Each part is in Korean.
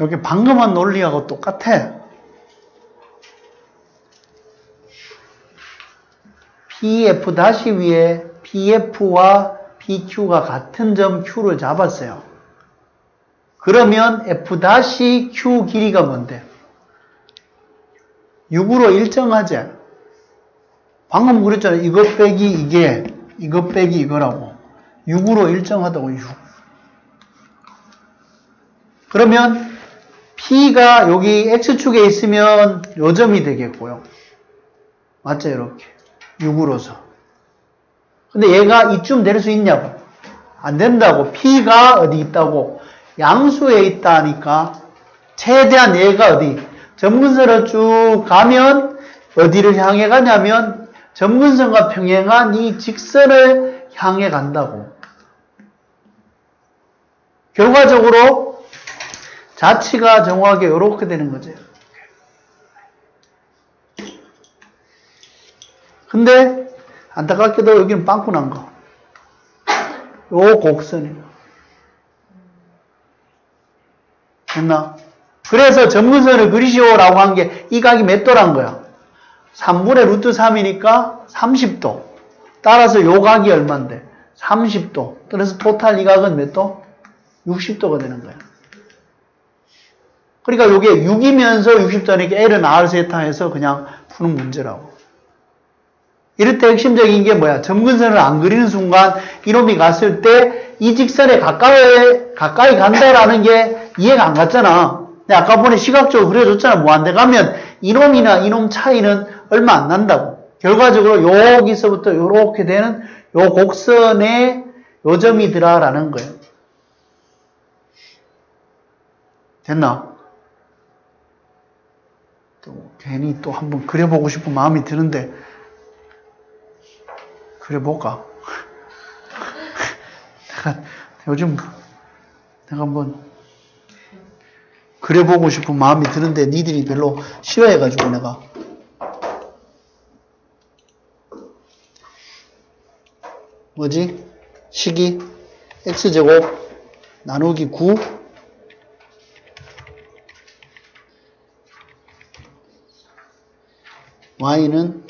이렇게 방금 한 논리하고 똑같아. PF 다시 위에 PF와 PQ가 같은 점 Q를 잡았어요. 그러면 F 다시 Q 길이가 뭔데? 6으로 일정하지? 방금 그랬잖아. 이것 빼기 이게, 이것 빼기 이거라고. 6으로 일정하다고, 6. 그러면 P가 여기 X축에 있으면 요점이 되겠고요. 맞죠, 이렇게. 6으로서. 근데 얘가 이쯤 될 수 있냐고. 안 된다고. P가 어디 있다고. 양수에 있다니까. 최대한 얘가 어디. 점근선을 쭉 가면 어디를 향해 가냐면 점근선과 평행한 이 직선을 향해 간다고. 결과적으로 자치가 정확하게 이렇게 되는 거죠. 근데 안타깝게도 여기는 빵꾸 난 거. 요 곡선이에요. 됐나? 그래서 점근선을 그리시오라고 한 게 이 각이 몇 도란 거야? 3분의 루트 3이니까 30도. 따라서 요 각이 얼만데? 30도. 그래서 토탈 이 각은 몇 도? 60도가 되는 거야. 그러니까 요게 6이면서 60도니까 L은 R 세타에서 그냥 푸는 문제라고. 이럴 때 핵심적인 게 뭐야? 점근선을 안 그리는 순간 이놈이 갔을 때 이 직선에 가까이, 가까이 간다라는 게 이해가 안 갔잖아. 근데 아까 보니 시각적으로 그려줬잖아. 무한대 가면 이놈이나 이놈 차이는 얼마 안 난다고. 결과적으로 여기서부터 요렇게 되는 요 곡선에 요점이더라라는 거예요. 됐나? 또 괜히 또 한번 그려보고 싶은 마음이 드는데 그려볼까? 내가 요즘 내가 한번 그려보고 싶은 마음이 드는데 니들이 별로 싫어해가지고 내가 뭐지? 식이 x제곱 나누기 9 y는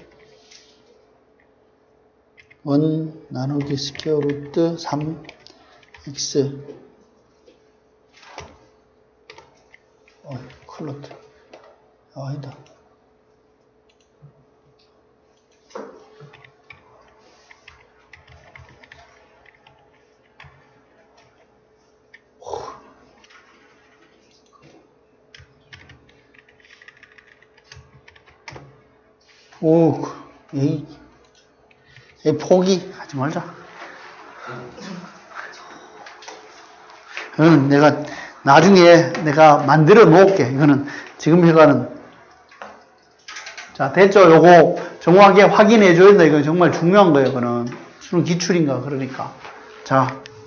1 나누기 스퀘어 루트 3 x 어, 큰일 났다. 아, 아니다. 오, 이, 이 포기 하지 말자. 이거는 내가 나중에 내가 만들어 놓을게. 이거는 지금 이거는 자 됐죠? 요거 정확하게 확인해 줘야 된다. 이거 정말 중요한 거예요. 이거는 수능 기출인가 그러니까 자